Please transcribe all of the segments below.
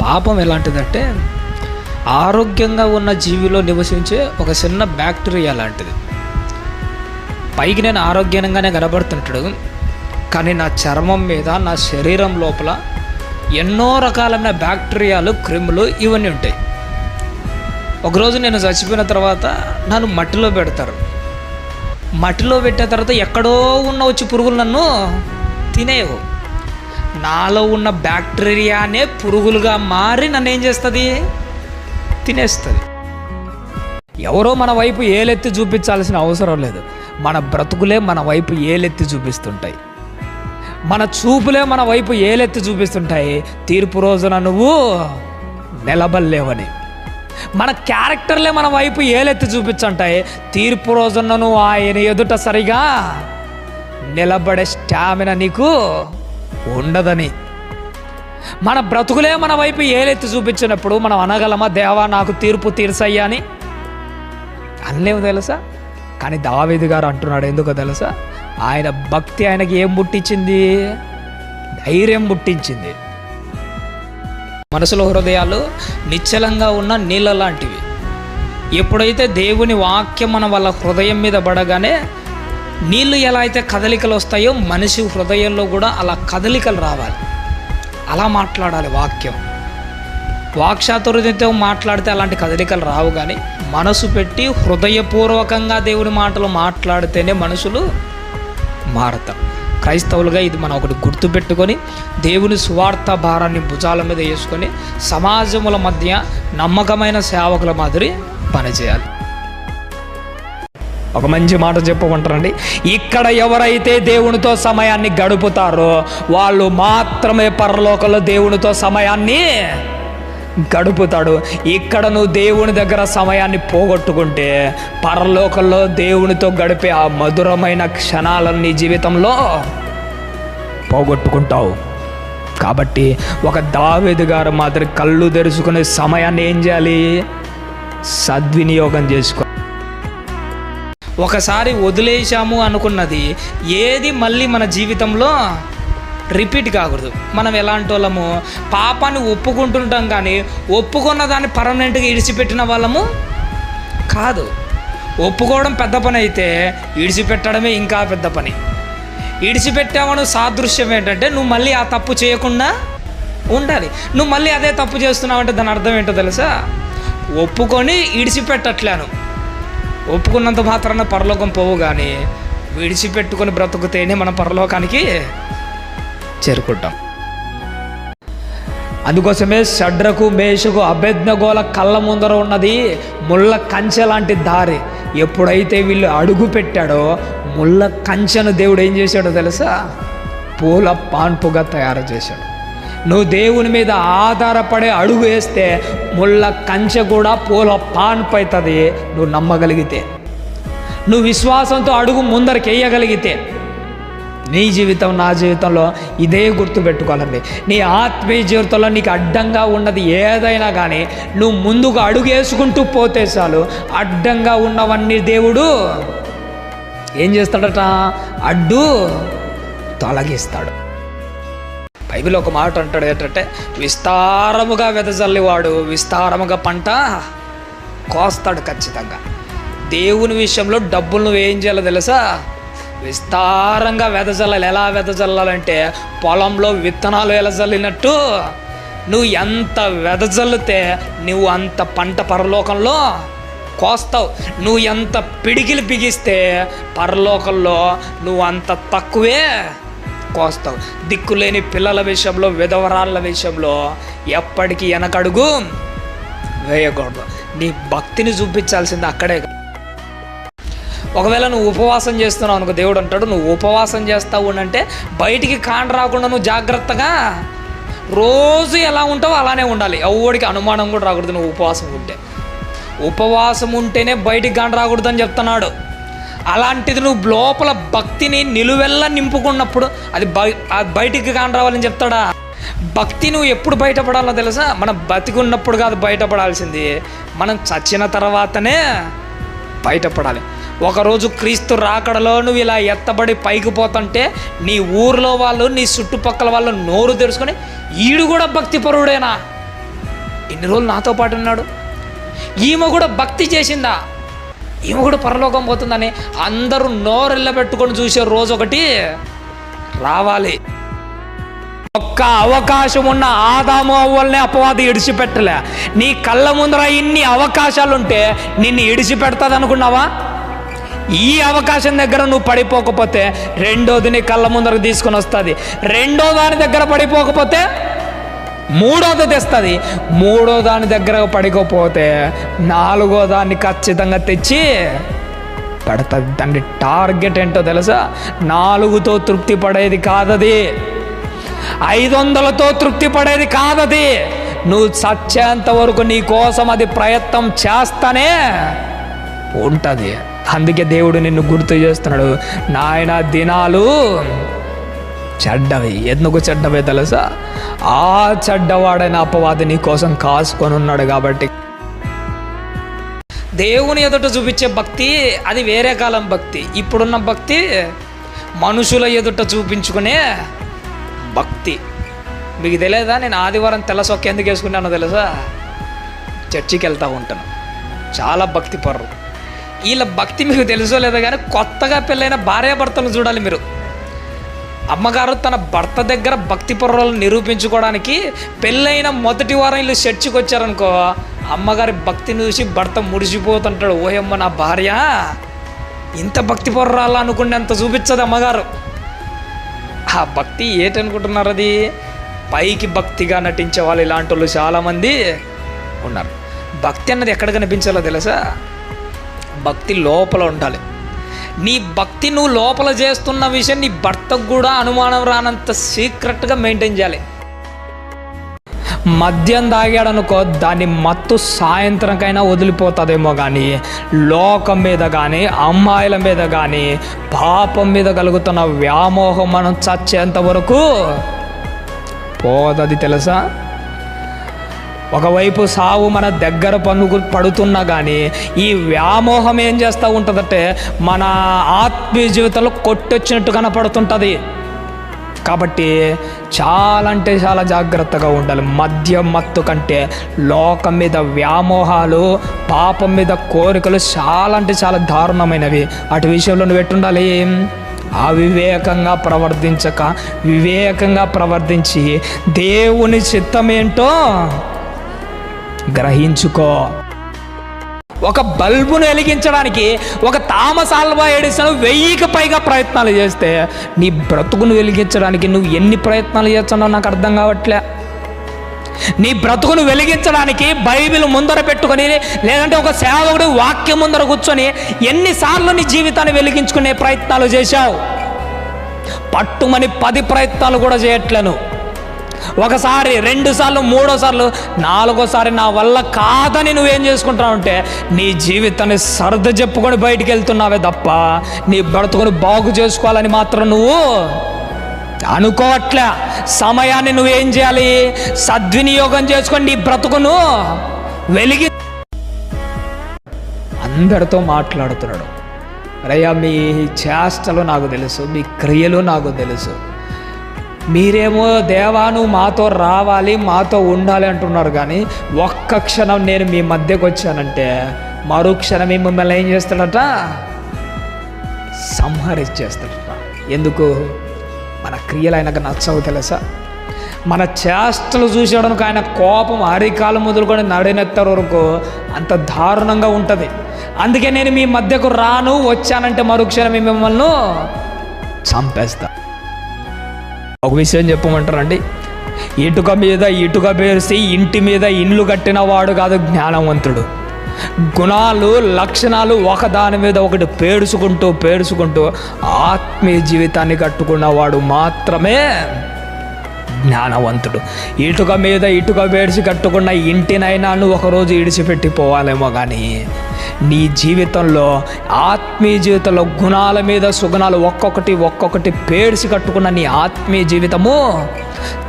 పాపం ఎలాంటిదంటే ఆరోగ్యంగా ఉన్న జీవిలో నివసించే ఒక చిన్న బ్యాక్టీరియా లాంటిది. పైకి నేను ఆరోగ్యంగానే కనబడుతుంటాడు కానీ నా చర్మం మీద నా శరీరం లోపల ఎన్నో రకాలైన బ్యాక్టీరియాలు క్రిములు ఇవన్నీ ఉంటాయి. ఒకరోజు నేను చచ్చిపోయిన తర్వాత నన్ను మట్టిలో పెడతారు. మట్టిలో పెట్టిన తర్వాత ఎక్కడో ఉన్న వచ్చి పురుగులు నన్ను తినేయవు. నాలో ఉన్న బ్యాక్టీరియానే పురుగులుగా మారి నన్ను ఏం చేస్తుంది? తినేస్తుంది. ఎవరో మన వైపు ఏలెత్తి చూపించాల్సిన అవసరం లేదు. మన బ్రతుకులే మన వైపు ఏలెత్తి చూపిస్తుంటాయి. మన చూపులే మన వైపు ఏలెత్తి చూపిస్తుంటాయి. తీర్పు రోజున నువ్వు నిలబడలేవని. మన క్యారెక్టర్లే మన వైపు ఏలెత్తి చూపించుంటాయి. తీర్పు రోజున నువ్వు ఆయన ఎదుట సరిగా నిలబడే స్టామినా నీకు ఉండదని. మన బ్రతుకులే మన వైపు ఏలెత్తి చూపించినప్పుడు మనం అనగలమా దేవా నాకు తీర్పు తీర్చయ్యా అని? అనలేము తెలుసా? కానీ దావేది గారు అంటున్నాడు ఎందుకో తెలుసా? ఆయన భక్తి ఆయనకి ఏం పుట్టించింది? ధైర్యం పుట్టించింది. మనసులో హృదయాలు నిశ్చలంగా ఉన్న నీళ్ళ లాంటివి ఎప్పుడైతే దేవుని వాక్యం మన వాళ్ళ హృదయం మీద పడగానే నీళ్ళు ఎలా అయితే కదలికలు వస్తాయో మనిషి హృదయంలో కూడా అలా కదలికలు రావాలి. అలా మాట్లాడాలి వాక్యం. వాక్చాతుర్యంతో మాట్లాడితే అలాంటి కదలికలు రావు కానీ మనసు పెట్టి హృదయపూర్వకంగా దేవుని మాటలు మాట్లాడితేనే మనుషులు మారతారు. క్రైస్తవులుగా ఇది మనం ఒకటి గుర్తుపెట్టుకొని దేవుని సువార్త భారాన్ని భుజాల మీద వేసుకొని సమాజముల మధ్య నమ్మకమైన సేవకుల మాదిరి పనిచేయాలి. ఒక మంచి మాట చెప్పమంటారండి. ఇక్కడ ఎవరైతే దేవునితో సమయాన్ని గడుపుతారో వాళ్ళు మాత్రమే పరలోకంలో దేవునితో సమయాన్ని గడుపుతాడు. ఇక్కడ నువ్వు దేవుని దగ్గర సమయాన్ని పోగొట్టుకుంటే పరలోకంలో దేవునితో గడిపే ఆ మధురమైన క్షణాలను నీ జీవితంలో పోగొట్టుకుంటావు. కాబట్టి ఒక దావేది గారు మాదిరి కళ్ళు తెరుచుకునే సమయాన్ని ఏం చేయాలి? సద్వినియోగం చేసుకో ఒకసారి వదిలేశాము అనుకున్నది. ఏది మళ్ళీ మన జీవితంలో రిపీట్ కాకూడదు. మనం ఎలాంటి వాళ్ళము పాపాన్ని ఒప్పుకుంటుంటాం కానీ ఒప్పుకున్న దాన్ని పర్మనెంట్గా ఇడిచిపెట్టిన వాళ్ళము కాదు. ఒప్పుకోవడం పెద్ద పని అయితే ఇడిచిపెట్టడమే ఇంకా పెద్ద పని. ఇడిచిపెట్టామని సాదృశ్యం ఏంటంటే నువ్వు మళ్ళీ ఆ తప్పు చేయకుండా ఉండాలి. నువ్వు మళ్ళీ అదే తప్పు చేస్తున్నావంటే దాని అర్థం ఏంటో తెలుసా? ఒప్పుకొని ఇడిచిపెట్టట్లేను. ఒప్పుకున్నంత మాత్రాన పరలోకం పోవు కానీ విడిచిపెట్టుకొని బ్రతుకుతేనే మనం పరలోకానికి చేరుకుంటాం. అందుకోసమే షడ్రకు మేషకు అభెజ్ఞగోల కళ్ళ ముందర ఉన్నది ముళ్ళ కంచె లాంటి దారి. ఎప్పుడైతే వీళ్ళు అడుగు పెట్టాడో ముళ్ళ కంచెను దేవుడు ఏం చేశాడో తెలుసా? పూల పాన్పుగా తయారు చేశాడు. నువ్వు దేవుని మీద ఆధారపడే అడుగు వేస్తే ముళ్ళ కంచె కూడా పూల పాన్పైతుంది నువ్వు నమ్మగలిగితే. నువ్వు విశ్వాసంతో అడుగు ముందరకేయగలిగితే నీ జీవితం నా జీవితంలో ఇదే గుర్తుపెట్టుకోవాలండి నీ ఆత్మీయ జీవితంలో నీకు అడ్డంగా ఉన్నది ఏదైనా కానీ నువ్వు ముందుకు అడుగు వేసుకుంటూ పోతే చాలు. అడ్డంగా ఉన్నవన్నీ దేవుడు ఏం చేస్తాడట? అడ్డు తొలగిస్తాడు. బైబిల్ ఒక మాట అంటాడు ఏంటంటే విస్తారముగా వెదజల్లేవాడు విస్తారముగా పంట కోస్తాడు ఖచ్చితంగా. దేవుని విషయంలో డబ్బులు నువ్వు ఏం చేయాలో తెలుసా? విస్తారంగా వెదజల్లాలి. ఎలా వెదజల్లాలంటే పొలంలో విత్తనాలు వెదజల్లినట్టు నువ్వు ఎంత వెదజల్లితే నువ్వు అంత పంట పరలోకంలో కోస్తావు. నువ్వు ఎంత పిడికిలు బిగిస్తే పరలోకంలో నువ్వు అంత తక్కువే. కోస్తావు దిక్కులేని పిల్లల విషయంలో విధవరాళ్ళ విషయంలో ఎప్పటికీ వెనకడుగు వేయకూడదు. నీ భక్తిని చూపించాల్సింది అక్కడే ఒకవేళ నువ్వు ఉపవాసం చేస్తున్నావు అనుకో దేవుడు అంటాడు నువ్వు ఉపవాసం చేస్తావు అంటే బయటికి కాండ రాకుండా నువ్వు జాగ్రత్తగా రోజు ఎలా ఉంటావో అలానే ఉండాలి. ఎవడికి అనుమానం కూడా రాకూడదు నువ్వు ఉపవాసం ఉంటే. ఉపవాసం ఉంటేనే బయటికి కాండ రాకూడదు అని చెప్తున్నాడు. అలాంటిది నువ్వు లోపల భక్తిని నిలువెల్లా నింపుకున్నప్పుడు అది అది బయటికి కాని రావాలని చెప్తాడా? భక్తి నువ్వు ఎప్పుడు బయటపడాలో తెలుసా? మనం బతికున్నప్పుడు కాదు బయటపడాల్సింది. మనం చచ్చిన తర్వాతనే బయటపడాలి. ఒకరోజు క్రీస్తు రాకడలో నువ్వు ఇలా ఎత్తబడి పైకి పోతుంటే నీ ఊర్లో వాళ్ళు నీ చుట్టుపక్కల వాళ్ళు నోరు తెరుచుకొని ఈడు కూడా భక్తిపరుడేనా? ఇన్ని రోజులు నాతో పాటు ఉన్నాడు. ఈమె కూడా భక్తి చేసిందా? ఈమె కూడా పరలోకం పోతుందని అందరూ నోరెళ్ళ పెట్టుకొని చూసే రోజు ఒకటి రావాలి. ఒక్క అవకాశం ఉన్న ఆదాము అవ్వల్ని అపవాది ఇడిచిపెట్టలే. నీ కళ్ళ ముందర ఇన్ని అవకాశాలుంటే నిన్ను ఇడిచిపెడతాది అనుకున్నావా ఈ అవకాశం దగ్గర నువ్వు పడిపోకపోతే రెండోది నీ కళ్ళ ముందరకు తీసుకొని వస్తుంది రెండో దాని దగ్గర పడిపోకపోతే మూడోది తెస్తుంది. మూడో దాని దగ్గర పడిపోతే నాలుగో దాన్ని ఖచ్చితంగా తెచ్చి పడుతుంది దాని టార్గెట్ ఏంటో తెలుసా? నాలుగుతో తృప్తి పడేది కాదది. ఐదు వందలతో తృప్తి పడేది కాదది. నువ్వు చచ్చేంత వరకు నీ కోసం అది ప్రయత్నం చేస్తానే ఉంటుంది. అందుకే దేవుడు నిన్ను గుర్తు చేస్తున్నాడు. నాయన దినాలు చెడ్డవి. ఎందుకు చెడ్డవే తెలుసా? ఆ చెడ్డవాడైన అపవాది నీ కోసం కాసుకొని ఉన్నాడు కాబట్టి. దేవుని ఎదుట చూపించే భక్తి అది వేరే కాలం భక్తి. ఇప్పుడున్న భక్తి మనుషుల ఎదుట చూపించుకునే భక్తి. మీకు తెలియదా నేను ఆదివారం తెల్ల సొక్క ఎందుకు వేసుకున్నానో తెలుసా? చర్చికి వెళ్తూ ఉంటాను. చాలా భక్తి పర్రు వీళ్ళ భక్తి మీకు తెలుసో లేదో కానీ కొత్తగా పెళ్ళైన భార్యాభర్తలు చూడాలి మీరు. అమ్మగారు తన భర్త దగ్గర భక్తి పొర్రలను నిరూపించుకోవడానికి పెళ్ళైన మొదటి వారం వీళ్ళు చర్చికి వచ్చారనుకో అమ్మగారి భక్తిని చూసి భర్త ముడిసిపోతుంటాడు ఓయమ్మ నా భార్య ఇంత భక్తి పొర్రాలా అనుకునేంత చూపించదు అమ్మగారు. ఆ భక్తి ఏటనుకుంటున్నారు అది? పైకి భక్తిగా నటించే వాళ్ళు ఇలాంటి వాళ్ళు చాలామంది ఉన్నారు. భక్తి అన్నది ఎక్కడ కనిపించాలో తెలుసా? భక్తి లోపల ఉండాలి. నీ భక్తి నువ్వు లోపల చేస్తున్న విషయం నీ భర్తకు కూడా అనుమానం రానంత సీక్రెట్గా మెయింటైన్ చేయాలి. మద్యం తాగాడనుకో దాని మత్తు సాయంత్రంకైనా వదిలిపోతుందేమో కానీ లోకం మీద కానీ అమ్మాయిల మీద కానీ పాపం మీద కలుగుతున్న వ్యామోహం మనం చచ్చేంత వరకు పోదది తెలుసా? ఒకవైపు సావు మన దగ్గర పన్నుకు పడుతున్నా కానీ ఈ వ్యామోహం ఏం చేస్తూ ఉంటుందంటే మన ఆత్మీయ జీవితంలో కొట్టొచ్చినట్టు కనపడుతుంటుంది. కాబట్టి చాలా అంటే చాలా జాగ్రత్తగా ఉండాలి. మద్యం మత్తు కంటే లోకం మీద వ్యామోహాలు పాపం మీద కోరికలు చాలా అంటే చాలా దారుణమైనవి. అటు విషయంలో నువ్వు ఎట్టుండాలి? అవివేకంగా ప్రవర్తించక వివేకంగా ప్రవర్తించి దేవుని చిత్తమేంటో గ్రహించుకో. ఒక బల్బును వెలిగించడానికి ఒక తామస్ ఆల్వా ఎడిసన్ వెయ్యికి పైగా ప్రయత్నాలు చేస్తే నీ బ్రతుకును వెలిగించడానికి నువ్వు ఎన్ని ప్రయత్నాలు చేస్తున్నావు నాకు అర్థం కావట్లే. నీ బ్రతుకును వెలిగించడానికి బైబిల్ ముందర పెట్టుకొని లేదంటే ఒక సేవకుడు వాక్యం ముందర కూర్చొని ఎన్నిసార్లు నీ జీవితాన్ని వెలిగించుకునే ప్రయత్నాలు చేశావు. పట్టుమని పది ప్రయత్నాలు కూడా చేయట్లేను. ఒకసారి రెండు సార్లు మూడోసార్లు నాలుగోసారి నా వల్ల కాదని నువ్వేం చేసుకుంటావు అంటే నీ జీవితాన్ని సర్ద చెప్పుకొని బయటికి వెళ్తున్నావే తప్ప నీ బ్రతుకుని బాగు చేసుకోవాలని మాత్రం నువ్వు అనుకోవట్లే. సమయాన్ని నువ్వేం చేయాలి? సద్వినియోగం చేసుకొని నీ బ్రతుకును వెలిగి అందరితో మాట్లాడుతున్నాడు. రయ్యా మీ చేష్టలు నాకు తెలుసు మీ క్రియలు నాకు తెలుసు. మీరేమో దేవాను మాతో రావాలి మాతో ఉండాలి అంటున్నారు కానీ ఒక్క క్షణం నేను మీ మధ్యకు వచ్చానంటే మరో క్షణం మిమ్మల్ని ఏం చేస్తాడట? సంహరించేస్తాడట. ఎందుకు? మన క్రియలు ఆయనకు నచ్చవు తెలుసా? మన చేష్టలు చూసేయడానికి ఆయన కోపం అరికాలు మొదలుకొని నడినెత్తరు వరకు అంత దారుణంగా ఉంటుంది. అందుకే నేను మీ మధ్యకు రాను వచ్చానంటే మరుక్షణం మిమ్మల్ని చంపేస్తాను ఒక విషయం చెప్పమంటారండి ఇటుక మీద ఇటుక పేర్చి ఇంటి మీద ఇండ్లు కట్టిన వాడు కాదు జ్ఞానవంతుడు. గుణాలు లక్షణాలు ఒకదాని మీద ఒకటి పేడుచుకుంటూ పేడుచుకుంటూ ఆత్మీయ జీవితాన్ని కట్టుకున్నవాడు మాత్రమే జ్ఞానవంతుడు. ఇటుక మీద ఇటుక వేడిచి కట్టుకున్న ఇంటినైనా నువ్వు ఒకరోజు ఇడిచిపెట్టి పోవాలేమో కానీ నీ జీవితంలో ఆత్మీయ జీవితంలో గుణాల మీద సుగుణాలు ఒక్కొక్కటి ఒక్కొక్కటి పేర్చి కట్టుకున్న నీ ఆత్మీయ జీవితము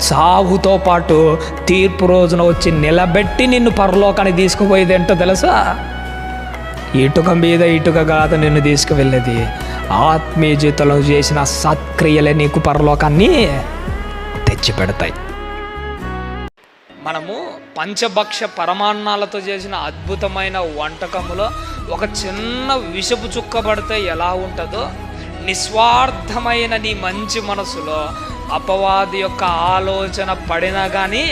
చావుతో పాటు తీర్పు రోజున వచ్చి నిలబెట్టి నిన్ను పరలోకానికి తీసుకుపోయేది ఏంటో తెలుసా? ఇటుక మీద ఇటుక కాదు నిన్ను తీసుకువెళ్ళేది. ఆత్మీయ జీవితంలో చేసిన సత్క్రియలే నీకు పరలోకాన్ని తెచ్చిపెడతాయి. మనము పంచభక్ష పరమాన్నాలతో చేసిన అద్భుతమైన వంటకములో ఒక చిన్న విషపు చుక్క పడితే ఎలా ఉంటుందో నిస్వార్థమైన నీ మంచి మనసులో అపవాది యొక్క ఆలోచన పడినా కానీ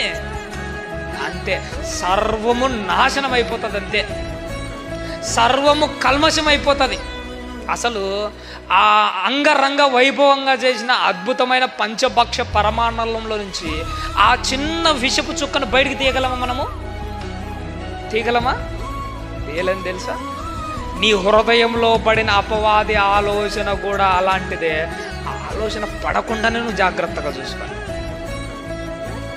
అంతే. సర్వము నాశనం అయిపోతుంది అంతే సర్వము కల్మషం అయిపోతుంది అసలు ఆ అంగరంగ వైభవంగా చేసిన అద్భుతమైన పంచభక్ష పరమాన్నంలో నుంచి ఆ చిన్న విషపు చుక్కను బయటికి తీయగలమా మనము? తీయగలమా? తీయలేని తెలుసా? నీ హృదయంలో పడిన అపవాది ఆలోచన కూడా అలాంటిదే. ఆలోచన పడకుండానే నువ్వు జాగ్రత్తగా చూసుకోవాలి.